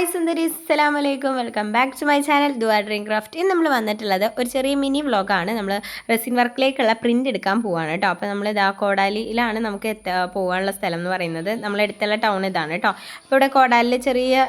Hi സുന്ദരി അസ്സലാം വലൈക്കും welcome back to my channel Dua dream craft. ഇന്ന് നമ്മൾ വന്നിട്ടുള്ളത് ഒരു ചെറിയ മിനി വ്ളോഗാണ്. നമ്മൾ റെസിൻ വർക്കിലേക്കുള്ള പ്രിന്റ് എടുക്കാൻ പോവാണ് കേട്ടോ അപ്പോൾ നമ്മൾ ഇതാ കോടാലിയിലാണ് നമുക്ക് എത്ത പോകാനുള്ള സ്ഥലം എന്ന് പറയുന്നത്. നമ്മൾ എടുത്തുള്ള ടൗൺ ഇതാണ് കേട്ടോ അപ്പോൾ ഇവിടെ കോടാലിൽ ചെറിയ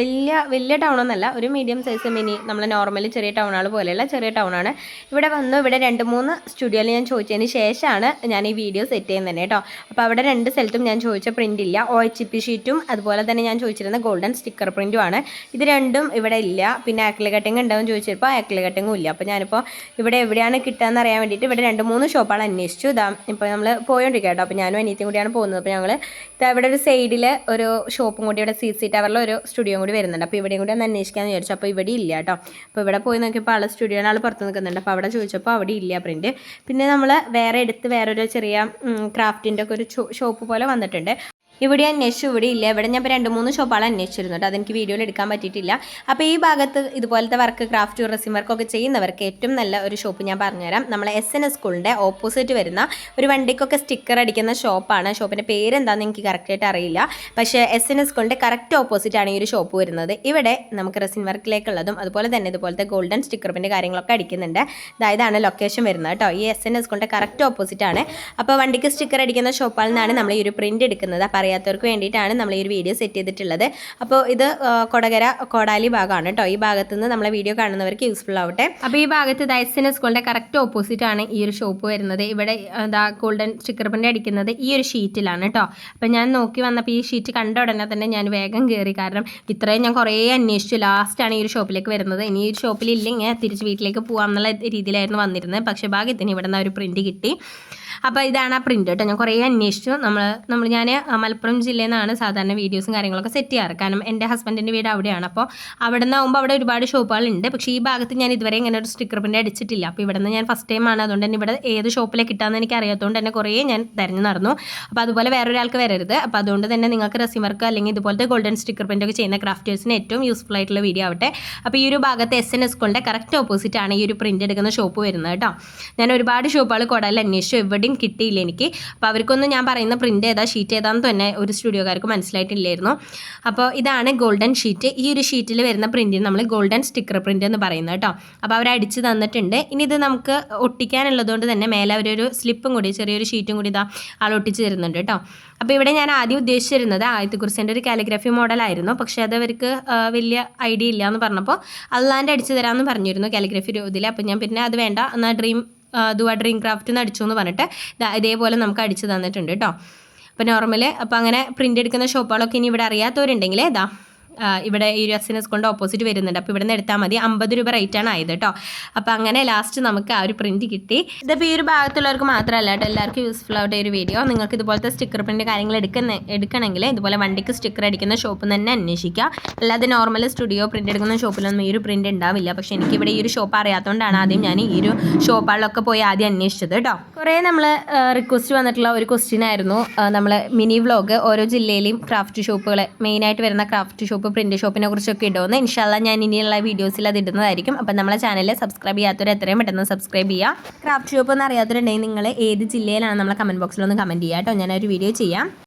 വലിയ വലിയ ടൗൺ ഒന്നല്ല ഒരു മീഡിയം സൈസ് മിനി നമ്മൾ നോർമലി ചെറിയ ടൗണുകൾ പോലെയുള്ള ചെറിയ ടൗണാണ്. ഇവിടെ വന്നു ഇവിടെ രണ്ട് മൂന്ന് സ്റ്റുഡിയോയിൽ ഞാൻ ചോദിച്ചതിന് ശേഷമാണ് ഞാൻ ഈ വീഡിയോ സെറ്റ് ചെയ്യുന്നത് കേട്ടോ അപ്പോൾ അവിടെ രണ്ട് സ്ഥലത്തും ഞാൻ ചോദിച്ച പ്രിന്റ് ഇല്ല. ഒ എച്ച് പി ഷീറ്റും അതുപോലെ തന്നെ ഞാൻ ചോദിച്ചിരുന്ന ഗോൾഡൻ സ്റ്റിക്കർ പ്രിന്റും ആണ് ഇത് രണ്ടും ഇവിടെ ഇല്ല. പിന്നെ ആക്കിൾ കട്ടിങ് ഉണ്ടാവും ചോദിച്ചപ്പോൾ ആക്കിൾ കട്ടിങ്ങും ഇല്ല. അപ്പോൾ ഞാനിപ്പോൾ ഇവിടെ എവിടെയാണ് കിട്ടുകയെന്ന് അറിയാൻ വേണ്ടിയിട്ട് ഇവിടെ രണ്ട് മൂന്ന് ഷോപ്പാണ് അന്വേഷിച്ചു. ഇതാ ഇപ്പോൾ നമ്മൾ പോയോണ്ടിരിക്കുക കേട്ടോ. അപ്പോൾ ഞാനും അനിയത്തിയും കൂടിയാണ് പോകുന്നത്. അപ്പോൾ ഞങ്ങൾ ഇതാ ഇവിടെ ഒരു സൈഡിൽ ഒരു ഷോപ്പും കൂടി ഇവിടെ സി സി ടവറിൽ ഒരു സ്റ്റുഡിയോ കൂടി വരുന്നുണ്ട്. അപ്പോൾ ഇവിടെയും കൂടി ഒന്ന് അന്വേഷിക്കാമെന്ന് വിചാരിച്ചു. അപ്പോൾ ഇവിടെ ഇല്ല കേട്ടോ. അപ്പോൾ ഇവിടെ പോയി നോക്കിയപ്പോൾ ആൾ സ്റ്റുഡിയോ ആൾ പുറത്ത് നിൽക്കുന്നുണ്ട് അപ്പോൾ അവിടെ ചോദിച്ചപ്പോൾ അവിടെ ഇല്ല പ്രിന്റ് പിന്നെ നമ്മൾ വേറെ എടുത്ത് വേറൊരു ചെറിയ ക്രാഫ്റ്റിന്റെ ഒക്കെ ഒരു ഷോപ്പ് പോലെ വന്നിട്ടുണ്ട്. ഇവിടെ അന്വേഷിച്ചു ഇവിടെ ഇല്ല. ഇവിടെ ഞാൻ രണ്ട് മൂന്ന് ഷോപ്പാണ് അന്വേഷിച്ചിരുന്നു കേട്ടോ. അതെനിക്ക് വീഡിയോയിൽ എടുക്കാൻ പറ്റിയിട്ടില്ല. അപ്പോൾ ഈ ഭാഗത്ത് ഇതുപോലത്തെ വർക്ക് ക്രാഫ്റ്റ് ടൂറിസം വർക്കൊക്കെ ചെയ്യുന്നവർക്ക് ഏറ്റവും നല്ല ഒരു ഷോപ്പ് ഞാൻ പറഞ്ഞുതരാം. നമ്മളെ എസ് എൻ എസ് സ്കൂളിന്റെ ഓപ്പോസിറ്റ് വരുന്ന ഒരു വണ്ടിക്കൊക്കെ സ്റ്റിക്കർ അടിക്കുന്ന ഷോപ്പാണ്. ഷോപ്പിന്റെ പേരെന്താണെന്ന് എനിക്ക് കറക്റ്റായിട്ട് അറിയില്ല. പക്ഷേ എസ് എൻ എസ് സ്കൂളിന്റെ കറക്റ്റ് ഓപ്പോസിറ്റ് ആണ് ഈ ഒരു ഷോപ്പ് വരുന്നത്. ഇവിടെ നമുക്ക് റെസിൻ വർക്കിലേക്കുള്ളതും അതുപോലെ തന്നെ ഇതുപോലത്തെ ഗോൾഡൻ സ്റ്റിക്കർ സ്റ്റിക്കറിന്റെ കാര്യങ്ങളൊക്കെ അടിക്കുന്നുണ്ട്. അതായതാണ് ലൊക്കേഷൻ വരുന്നത് കേട്ടോ. ഈ എസ് എൻ എസ് സ്കൂളിന്റെ കറക്റ്റ് ഓപ്പോസിറ്റ് ആണ്. അപ്പോൾ വണ്ടിക്ക് സ്റ്റിക്കർ അടിക്കുന്ന ഷോപ്പിൽ നിന്നാണ് നമ്മൾ ഈ ഒരു പ്രിന്റ് എടുക്കുന്നത്. അപ്പോൾ അറിയാത്തവർക്ക് വേണ്ടിയിട്ടാണ് നമ്മൾ ഈ ഒരു വീഡിയോ സെറ്റ് ചെയ്തിട്ടുള്ളത്. അപ്പോൾ ഇത് കൊടകര കോടാലി ഭാഗമാണ് കേട്ടോ. ഈ ഭാഗത്ത് നിന്ന് നമ്മളെ വീഡിയോ കാണുന്നവർക്ക് യൂസ്ഫുൾ ആവട്ടെ. അപ്പോൾ ഈ ഭാഗത്ത് ദൈസിന സ്കൂളിന്റെ കറക്റ്റ് ഓപ്പോസിറ്റ് ആണ് ഈ ഒരു ഷോപ്പ് വരുന്നത്. ഇവിടെ എന്താ ഗോൾഡൻ സ്റ്റിക്കർ പ്രിന്റ് അടിക്കുന്നത് ഈ ഒരു ഷീറ്റിലാണ് കേട്ടോ. അപ്പോൾ ഞാൻ നോക്കി വന്നപ്പോൾ ഈ ഷീറ്റ് കണ്ട ഉടനെ തന്നെ ഞാൻ വേഗം കയറി കാരണം ഇത്രയും ഞാൻ കുറേ അന്വേഷിച്ചു. ലാസ്റ്റാണ് ഈ ഒരു ഷോപ്പിലേക്ക് വരുന്നത്. ഇനി ഈ ഒരു ഷോപ്പിൽ ഇല്ലെങ്കിൽ തിരിച്ച് വീട്ടിലേക്ക് പോകാം എന്നുള്ള രീതിയിലായിരുന്നു വന്നിരുന്നത്. പക്ഷേ ഭാഗ്യത്തിന് ഇവിടെ നിന്ന് ഒരു പ്രിന്റ് കിട്ടി. അപ്പോൾ ഇതാണ് ആ പ്രിന്റ് കേട്ടോ ഞാൻ കുറേ അന്വേഷിച്ചു. നമ്മൾ നമ്മൾ ഞാൻ മലപ്പുറം ജില്ലയിൽ നിന്നാണ് സാധാരണ വീഡിയോസും കാര്യങ്ങളൊക്കെ സെറ്റ് ചെയ്യാറ്. കാരണം എന്റെ ഹസ്ബൻഡിന്റെ വീട് അവിടെയാണ്. അപ്പോൾ അവിടെ നിന്നാകുമ്പോൾ അവിടെ ഒരുപാട് ഷോപ്പുകളുണ്ട് പക്ഷേ ഈ ഭാഗത്ത് ഞാൻ ഇതുവരെ ഇങ്ങനെ ഒരു സ്റ്റിക്കർ പ്രിന്റ് അടിച്ചിട്ടില്ല. അപ്പോൾ ഇവിടെ നിന്ന് ഞാൻ ഫസ്റ്റ് ടൈം ആണ്. അതുകൊണ്ട് തന്നെ ഇവിടെ ഏത് ഷോപ്പിലേക്ക് കിട്ടാമെന്ന് എനിക്ക് അറിയാത്തതുകൊണ്ട് തന്നെ കുറേ ഞാൻ തിരഞ്ഞു നടന്നു. അപ്പോൾ അതുപോലെ വേറൊരാൾക്ക് വരരുത്. അപ്പോൾ അതുകൊണ്ട് തന്നെ നിങ്ങൾക്ക് റെസിൻ വർക്ക് അല്ലെങ്കിൽ ഇതുപോലത്തെ ഗോൾഡൻ സ്റ്റിക്കർ പ്രിന്റ് ഒക്കെ ചെയ്യുന്ന ക്രാഫ്റ്റേഴ്സിന് ഏറ്റവും യൂസ്ഫുൾ ആയിട്ടുള്ള വീഡിയോ ആവട്ടെ. അപ്പോൾ ഈ ഒരു ഭാഗത്ത് S N S correct opposite ആണ് ഈ ഒരു പ്രിന്റ് എടുക്കുന്ന ഷോപ്പ് വരുന്നത് കേട്ടോ. ഞാൻ ഒരുപാട് ഷോപ്പുകൾ കൊടയിൽ അന്വേഷിച്ചു. എവിടെയും കിട്ടിയില്ല എനിക്ക്. അപ്പോൾ അവർക്കൊന്നും ഞാൻ പറയുന്ന പ്രിന്റ് ഏതാ ഷീറ്റ് ഏതാന്ന് തന്നെ ഒരു സ്റ്റുഡിയോക്കാർക്ക് മനസ്സിലായിട്ടില്ലായിരുന്നു. അപ്പോൾ ഇതാണ് ഗോൾഡൻ ഷീറ്റ് ഈ ഒരു ഷീറ്റിൽ വരുന്ന പ്രിന്റിന് നമ്മൾ ഗോൾഡൻ സ്റ്റിക്കർ പ്രിന്റ് എന്ന് പറയുന്നത് കേട്ടോ. അപ്പോൾ അവർ അടിച്ച് തന്നിട്ടുണ്ട്. ഇനി ഇത് നമുക്ക് ഒട്ടിക്കാനുള്ളതുകൊണ്ട് തന്നെ മേലെ അവരൊരു സ്ലിപ്പും കൂടി ചെറിയൊരു ഷീറ്റും കൂടി ഇതാ ആൾ ഒട്ടിച്ച് തരുന്നുണ്ട് കേട്ടോ. അപ്പോൾ ഇവിടെ ഞാൻ ആദ്യം ഉദ്ദേശിച്ചിരുന്നത് ആയത്തെക്കുറിച്ചിന്റെ ഒരു കാലിഗ്രഫി മോഡലായിരുന്നു പക്ഷേ അത് അവർക്ക് വലിയ ഐഡിയ ഇല്ല എന്ന് പറഞ്ഞപ്പോൾ അള്ളാന്റെ അടിച്ചു തരാമെന്ന് പറഞ്ഞിരുന്നു കാലിഗ്രഫി രൂപത്തിൽ അപ്പോൾ ഞാൻ പിന്നെ അത് വേണ്ട എന്നാൽ ഡ്രീം ദുവ ഡ്രീം ക്രാഫ്റ്റ് എന്ന് അടിച്ചു എന്ന് പറഞ്ഞിട്ട് ഇതേപോലെ നമുക്ക് അടിച്ചു തന്നിട്ടുണ്ട് കേട്ടോ. അപ്പോൾ നോർമൽ അപ്പോൾ അങ്ങനെ പ്രിന്റ് എടുക്കുന്ന ഷോപ്പുകളൊക്കെ ഇനി ഇവിടെ അറിയാത്തവരുണ്ടെങ്കിൽ ഇതാ ഇവിടെ ഈ ഒരു എസ് കൊണ്ട് ഓപ്പോസിറ്റ് വരുന്നുണ്ട്. അപ്പോൾ ഇവിടെ നിന്ന് എടുത്താൽ മതി. അമ്പത് രൂപ റേറ്റ് ആണ് ആയത് കേട്ടോ അപ്പോൾ അങ്ങനെ ലാസ്റ്റ് നമുക്ക് ആ ഒരു പ്രിന്റ് കിട്ടി. ഇതിപ്പോൾ ഈ ഒരു ഭാഗത്തുള്ളവർക്ക് മാത്രമല്ല കേട്ടോ എല്ലാവർക്കും യൂസ്ഫുൾ ആവട്ടെ ഒരു വീഡിയോ നിങ്ങൾക്ക് ഇതുപോലത്തെ സ്റ്റിക്കർ പ്രിന്റ് കാര്യങ്ങൾ എടുക്കുന്ന എടുക്കണമെങ്കിൽ ഇതുപോലെ വണ്ടിക്ക് സ്റ്റിക്കർ അടിക്കുന്ന ഷോപ്പിൽ തന്നെ അന്വേഷിക്കുക. അല്ലാതെ നോർമൽ സ്റ്റുഡിയോ പ്രിന്റ് എടുക്കുന്ന ഷോപ്പിലൊന്നും ഈ ഒരു പ്രിന്റ് ഉണ്ടാവില്ല. പക്ഷേ എനിക്ക് ഇവിടെ ഈ ഒരു ഷോപ്പ് അറിയാത്തതുകൊണ്ടാണ് ആദ്യം ഞാൻ ഈ ഒരു ഷോപ്പുകളിലൊക്കെ പോയി ആദ്യം അന്വേഷിച്ചത് കേട്ടോ കുറേ നമ്മൾ റിക്വസ്റ്റ് വന്നിട്ടുള്ള ഒരു ക്വസ്റ്റ്യൻ ആയിരുന്നു. നമ്മൾ മിനി വ്ലോഗ് ഓരോ ജില്ലയിലെയും ക്രാഫ്റ്റ് ഷോപ്പുകൾ മെയിനായിട്ട് വരുന്ന ക്രാഫ്റ്റ് ഷോപ്പ് പ്രിന്റ് ഷോപ്പിനെ കുറിച്ചൊക്കെ ഇടുമെന്ന്. ഇൻഷാല്ല ഞാൻ ഇനിയുള്ള വീഡിയോസിൽ അത് ഇടുന്നതായിരിക്കും. അപ്പം നമ്മളെ ചാനൽ സബ്സ്ക്രൈബ് ചെയ്യാത്തവർ എത്രയും പെട്ടെന്ന് സബ്സ്ക്രൈബ് ചെയ്യുക ക്രാഫ്റ്റ് ഷോപ്പ് എന്ന് അറിയാത്തവരുണ്ടെങ്കിൽ നിങ്ങൾ ഏത് ജില്ലയിലാണ് നമ്മളെ കമന്റ് ബോക്സിലൊന്ന് കമന്റ് ചെയ്യാം കേട്ടോ ഞാനൊരു വീഡിയോ ചെയ്യാം.